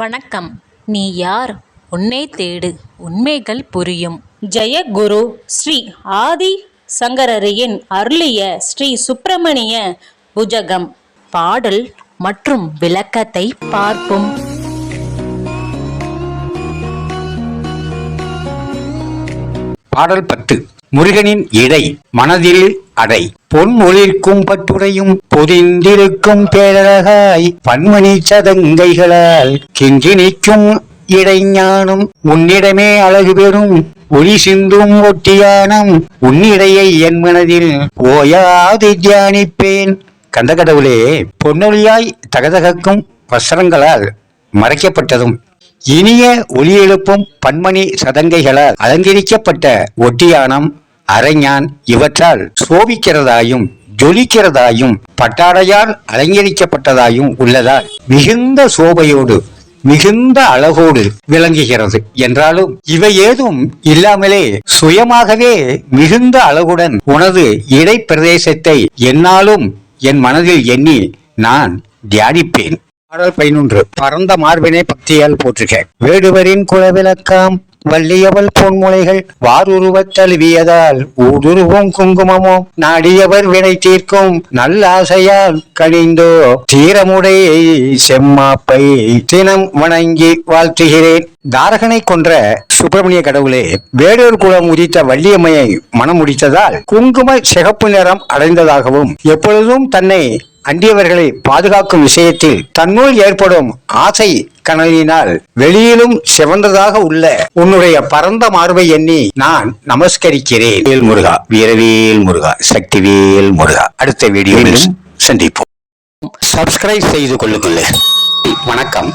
வணக்கம். நீ யார்? உன்னை தேடு. உண்மைகள் புரியும். ஜெயகுரு ஸ்ரீ ஆதி சங்கரரியின் அருளிய ஸ்ரீ சுப்பிரமணிய புஜகம். பாடல் மற்றும் விளக்கத்தை பார்ப்போம். பாடல் பத்து. முருகனின் இடை மனதில் அடை. பொன் ஒளிர்க்கும் பட்டுரையும் பொதிந்திருக்கும் பேரழகாய் பன்மணி சதங்கைகளால் கிஞ்சிணிக்கும் இடைஞானம். உன்னிடமே அழகு பெறும் ஒளி சிந்தும் ஒட்டியானம். உன்னிடையை என் மனதில் ஓயாது தியானிப்பேன். கந்தகடவுளே பொன்னொழியாய் தகதகக்கும் வஸ்திரங்களால் மறைக்கப்பட்டதும் இனிய ஒளி எழுப்பும் பன்மணி சதங்கைகளால் அலங்கரிக்கப்பட்ட ஒட்டியானம் அரைஞான் இவற்றால் சோபிக்கிறதாயும் ஜொலிக்கிறதாயும் பட்டாடையால் அலங்கரிக்கப்பட்டதாயும் உள்ளதால் மிகுந்த சோபையோடு மிகுந்த அழகோடு விளங்குகிறது. என்றாலும் இவை ஏதும் இல்லாமலே சுயமாகவே மிகுந்த அழகுடன் உனது இடைப்பிரதேசத்தை என்னாலும் என் மனதில் எண்ணி நான் தியானிப்பேன். பாடல் பதினொன்று. பரந்த மார்பினை பக்தியால் போற்றுக. வேடுவரின் குலவிளக்காம் வள்ளியவள் பொன்முளைகள் வாருருவத் தழுவியதால் ஊடுருவும் குங்குமமோ நாடியவர் வினை தீர்க்கும் நல்ல ஆசையால் தீரமுடைய தீரமுடை செம்மாப்பை தினம் வணங்கி வாழ்த்துகிறேன். தாரகனை கொன்ற சுப்பிரமணிய கடவுளே வேடூர் குலம் உதித்த வள்ளியம்மையை மனம் முடித்ததால் குங்கும சிகப்பு நிறம் அடைந்ததாகவும் எப்பொழுதும் தன்னை அண்டியவர்களை பாதுகாக்கும் விஷயத்தில் தன்னுள் ஏற்படும் ஆசை கனலினால் வெளியிலும் சிவந்ததாக உள்ள உன்னுடைய பரந்த மார்பை எண்ணி நான் நமஸ்கரிக்கிறேன். வேல் முருகா வீரவேல் முருகா சக்திவேல் முருகா. அடுத்த வீடியோவில் சந்திப்போம். சப்ஸ்கிரைப் செய்து கொள்ளுங்கள். வணக்கம்.